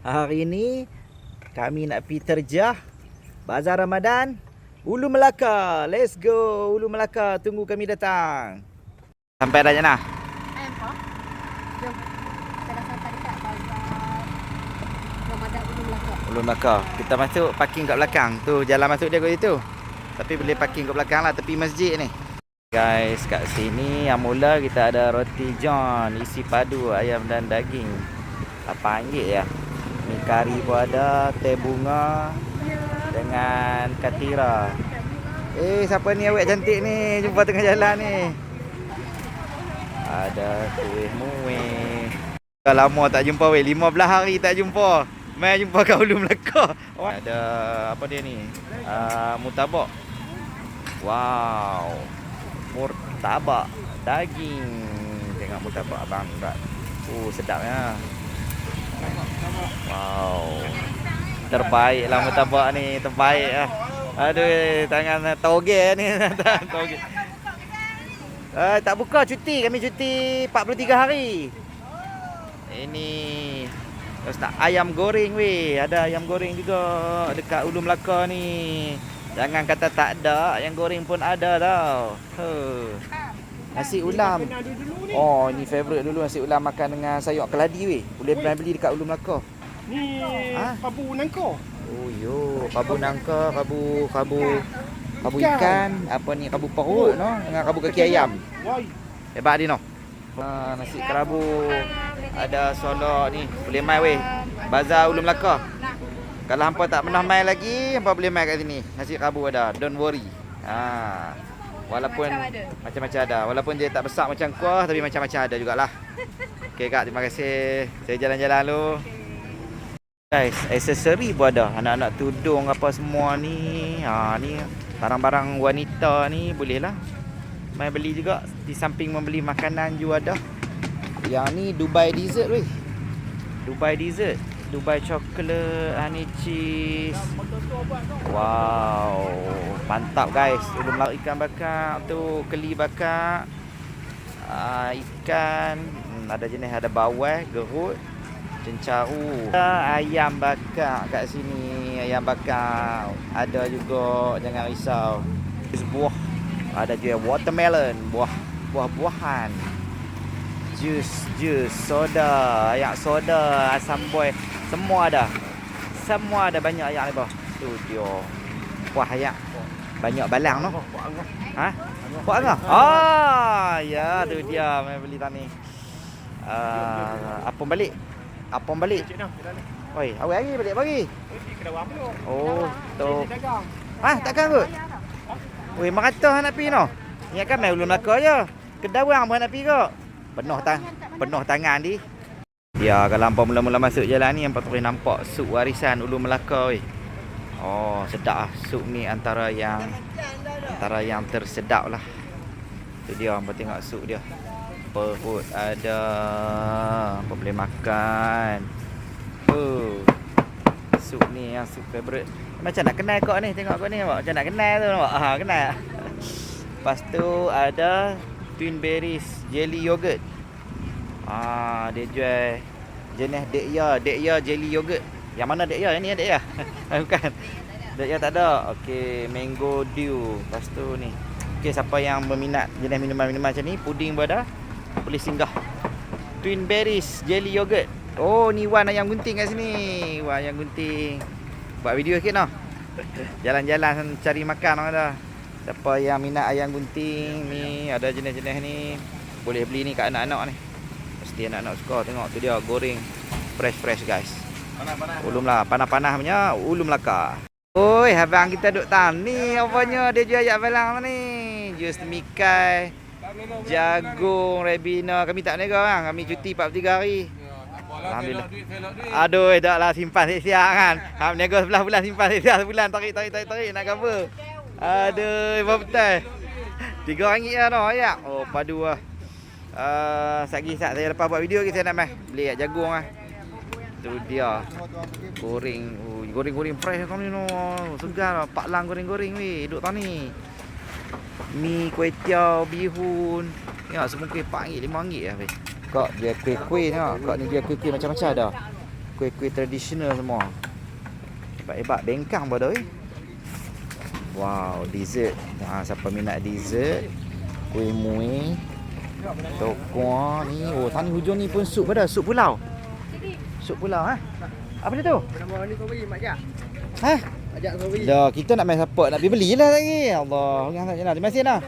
Hari ni kami nak pergi terjah Bazar Ramadan Ulu Melaka. Let's go Ulu Melaka. Tunggu kami datang. Sampai dah Jana? Kau? Jom. Kita dah sampai dekat bazar Ramadan Ulu Melaka. Ulu Melaka. Kita masuk parking kat belakang. Tu jalan masuk dia kat situ. Tapi boleh parking kat belakang lah tepi masjid ni. Guys, kat sini yang mula kita ada roti john isi padu ayam dan daging. RM8 ya. Kari pun ada, teh bunga dengan katira. Eh, siapa ni awak cantik ni? Jumpa tengah jalan ni. Ada kuih muih. Dah lama tak jumpa weh. 15 hari tak jumpa. Mai jumpa kat Ulu Melaka. Ada apa dia ni? Uh, mutabak. Wow. Murtabak daging. Tengok murtabak abang. Oh, sedapnya. Wow. Terbaik lah murtabak ni, terbaik lah. Aduh, tangan toge ni. toge. Uh, tak buka cuti, kami cuti 43 hari. Ini Terus nak ayam goreng weh. Ada ayam goreng juga dekat Ulu Melaka ni. Jangan kata tak ada, ayam goreng pun ada tau. Huh. Nasi ulam. Oh, ni favorite dulu nasi ulam makan dengan sayur keladi weh. Boleh pernah beli dekat Ulu Melaka. Ni Ah? pabu nangko. Oh yo, kabu nangka, kabu kabu kabu ikan, apa ni kabu perut no dengan kabu kaki ayam. Hebat dia no. Ha, nasi kerabu. Ada solok ni. Boleh mai weh. Bazar Ulu Melaka. Kalau hampa tak pernah mai lagi, hampa boleh mai kat sini. Nasi kerabu ada. Don't worry. Ha. Walaupun macam-macam ada. Walaupun dia tak besar macam kuah tapi macam-macam ada jugalah. Okey kak, terima kasih. Saya jalan-jalan dulu. Guys, aksesori pun ada. Anak-anak tudung apa semua ni. Ha ni barang-barang wanita ni boleh lah. Mai beli juga di samping membeli makanan juga ada. Yang ni Dubai dessert weh. Dubai dessert. Dubai chocolate, honey cheese. Wow, mantap guys. Belum lah ikan bakar tu, keli bakar. Uh, ikan, hmm, ada jenis ada bawah, gerut, cencaru. Ada ayam bakar kat sini, ayam bakar. Ada juga, jangan risau. Buah. Ada juga watermelon, buah buah-buahan. Jus, jus, soda, ayak soda, asam boy, semua ada. Semua ada banyak ayak ni bawah. Tu dia. Wah ayak. Banyak balang noh. Ha? Buat angah? Ah, ya tu dia mai beli tani. Uh, apa balik? Apa balik? Oi, awak lagi balik pagi. Oh, tu. Ah, takkan kot? Weh, merata nak pergi noh. Ingatkan mai Ulu Melaka je. Kedawang pun nak pergi kok. Penuh tang penuh tangan di. Ya, kalau hampa mula-mula masuk jalan ni hampa boleh nampak sup warisan Ulu Melaka weh. Oh, sedap ah sup ni antara yang antara yang tersedap lah. Tu dia hampa tengok sup dia. Perut ada. Hampa boleh makan. Oh. Sup ni yang sup favorite. Macam nak kenal kau ni Tengok kau ni nampak Macam nak kenal tu nampak ha, Kenal Lepas tu ada Twin Berries Jelly Yogurt. Ah, Dia jual Jenis Dek Ya. Dek Ya Jelly Yogurt. Yang mana Dek Ya? Yang ni Dek Ya? Bukan. Dek Ya tak ada. Okay Mango Dew. Lepas tu ni. Okay siapa yang berminat Jenis minuman-minuman macam ni Puding pun ada Boleh singgah. Twin Berries Jelly Yogurt. Oh ni Wan ayam gunting kat sini. Wan ayam gunting. Buat video sikit noh. Jalan-jalan cari makan orang ada Siapa yang minat ayam gunting ni Ada jenis-jenis ni Boleh beli ni kat anak-anak ni. Mesti anak-anak suka Tengok tu dia goreng Fresh-fresh guys. Ulum lah Panas-panas punya Ulum Melaka Oi abang kita duduk tam Ni apanya dia jual ayat balang ni. Jus mikai Jagung Rebina Kami tak nega bang. Kami cuti 43 hari. Alhamdulillah. Aduh, dah lah simpan siap kan. Ha berniaga sebelah bulan simpan siap sebulan. Tarik tarik tarik tarik nak cover. Aduh, apa betul. Tiga ringgit lah noh ya. Oh, padu lah. Uh, sagi sat saya lepas buat video lagi saya nak mai beli kat jagung ah. Tu dia. Goreng, oh, goreng-goreng fresh kau ni noh. Segar lah. Pak Lang goreng-goreng weh, duduk tani. Mi, kuih tiaw, bihun. Ya, semua kuih RM4, RM5 lah weh. Kak dia kuih-kuih tengok. Kak ni dia kuih-kuih macam-macam ada. Kuih-kuih tradisional semua. Hebat-hebat bengkang pada oi. Wow, dessert. Ha, siapa minat dessert? Kuih muih. Tokwa ni. Oh, tani hujung ni pun sup pada, sup pulau. Sup pulau ha. Apa dia tu? Nama ni kau bagi mak ajak. Ha? Dah, kita nak main support, nak pergi belilah lagi. Allah, orang tak jelas. Terima kasih dah.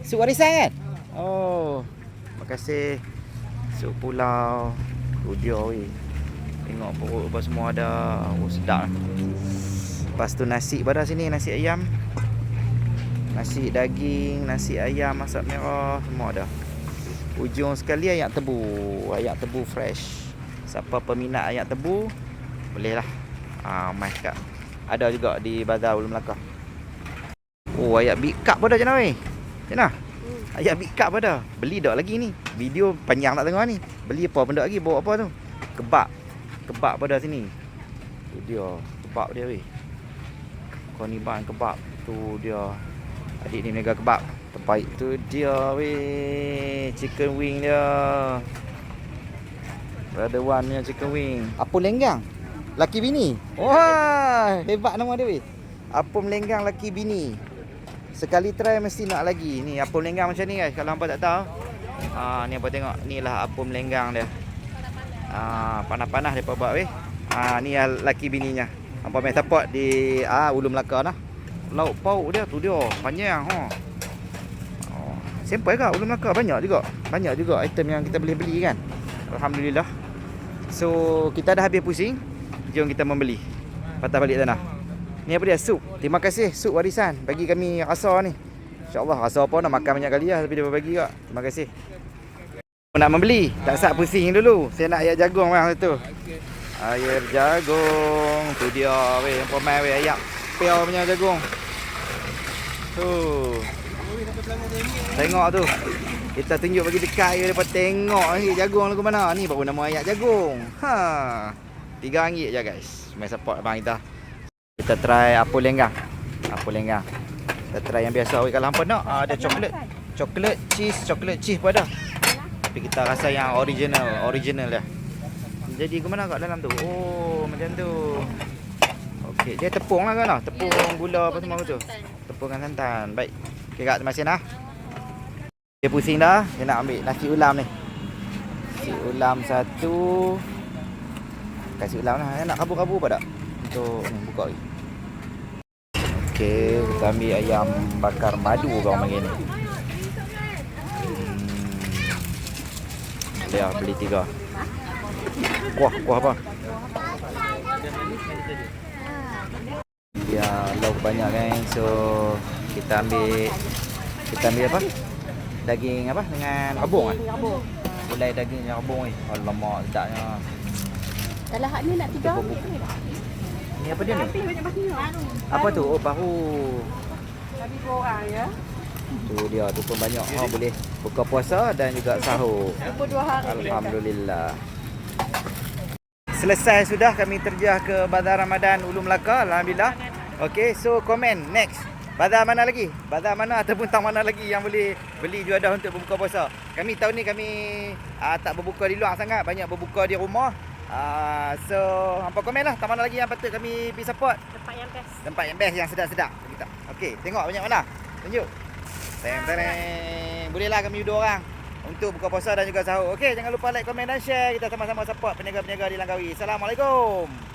Sup warisan kan? Oh. Terima kasih. Sup pulau. Dia weh. Tengok perut apa semua ada. Oh, sedap. Lepas tu nasi pada sini, nasi ayam. Nasi daging, nasi ayam masak merah, semua ada. Ujung sekali ayak tebu. Ayak tebu fresh. Siapa peminat ayak tebu, boleh lah. Ah, mai kat ada juga di Bazar Ulu Melaka. Oh, ayat big cup pun dah macam weh? Hmm. Ayat big cup pun dah. Beli dak lagi ni. Video panjang tak tengok ni. Beli apa benda lagi? Bawa apa tu? Kebab. Kebab pada sini. Tu dia. Kebab dia weh. Kau ni bang kebab. Tu dia. Adik ni mega kebab. Terbaik tu dia weh. Chicken wing dia. Brother One punya chicken wing. Apa lenggang? Laki bini. Wah, hebat nama dia weh. Apom lenggang laki bini. Sekali try mesti nak lagi. Ni apom lenggang macam ni guys. Kalau hangpa tak tahu. Ah ni apa tengok. Ni lah apom lenggang dia. Ah panas-panas depa buat weh. Ah ni yang laki bininya. Hangpa main support di ah Ulu Melaka lah. Lauk pauk dia tu dia. Panjang ha. Oh, Sampai ke Ulu Melaka banyak juga. Banyak juga item yang kita boleh beli kan. Alhamdulillah. So kita dah habis pusing. Jom kita membeli. Patah balik tanah. Ni apa dia? Sup. Terima kasih sup warisan bagi kami rasa ni. InsyaAllah rasa apa nak makan banyak kali lah tapi dia bagi juga. Terima kasih. Nak membeli. Tak sat pusing dulu. Saya nak ayam jagung bang tu. Air jagung. Tu dia weh. Pemain weh ayam. Pure punya jagung. Tu. Tengok tu. Kita tunjuk bagi dekat je depa tengok ni jagung lagu mana. Ni baru nama ayat jagung. Ha. RM3 je guys. Main support abang kita. Kita try apel lenggang. Apel lenggang. Kita try yang biasa weh kalau hampa nak ah, ada coklat. Coklat cheese, coklat cheese pun ada. Tapi kita rasa yang original, original dia. Jadi ke mana kat dalam tu? Oh, macam tu. Okey, dia tepung lah kan lah. Tepung gula apa semua tu. Tepung santan. Baik. Okey kak, terima kasih nah. Dia pusing dah. Dia nak ambil nasi ulam ni. Nasi ulam satu. Kasih ulam lah. Nak kabur-kabur apa tak? Untuk ni buka lagi. Okey, kita ambil ayam bakar madu kau panggil ni. Hmm. Dia beli tiga. Kuah, kuah apa? Lauk banyak kan. So kita ambil kita ambil apa? Daging apa? Dengan rebung ah. Gulai daging dengan rebung ni. Alamak, sedapnya. Kalau hak ni nak tiga ni. Ni apa dia ni? Apa tu? Oh, bahu. Tapi dua orang ya. Tu dia, tu pun banyak. Ha, boleh buka puasa dan juga sahur. Dua hari. Alhamdulillah. Selesai sudah kami terjah ke Bazar Ramadan Ulu Melaka. Alhamdulillah. Okey, so komen next. Bazar mana lagi? Bazar mana ataupun tang mana lagi yang boleh beli juadah untuk berbuka puasa? Kami tahun ni kami uh, tak berbuka di luar sangat, banyak berbuka di rumah. Uh, so, hampa komen lah tang mana lagi yang patut kami pergi support. Tempat yang best. Tempat yang best yang sedap-sedap kita. Okey, tengok banyak mana. Tunjuk. Teng teng. Bolehlah kami dua orang untuk buka puasa dan juga sahur. Okey, jangan lupa like, komen dan share. Kita sama-sama support peniaga-peniaga di Langkawi. Assalamualaikum.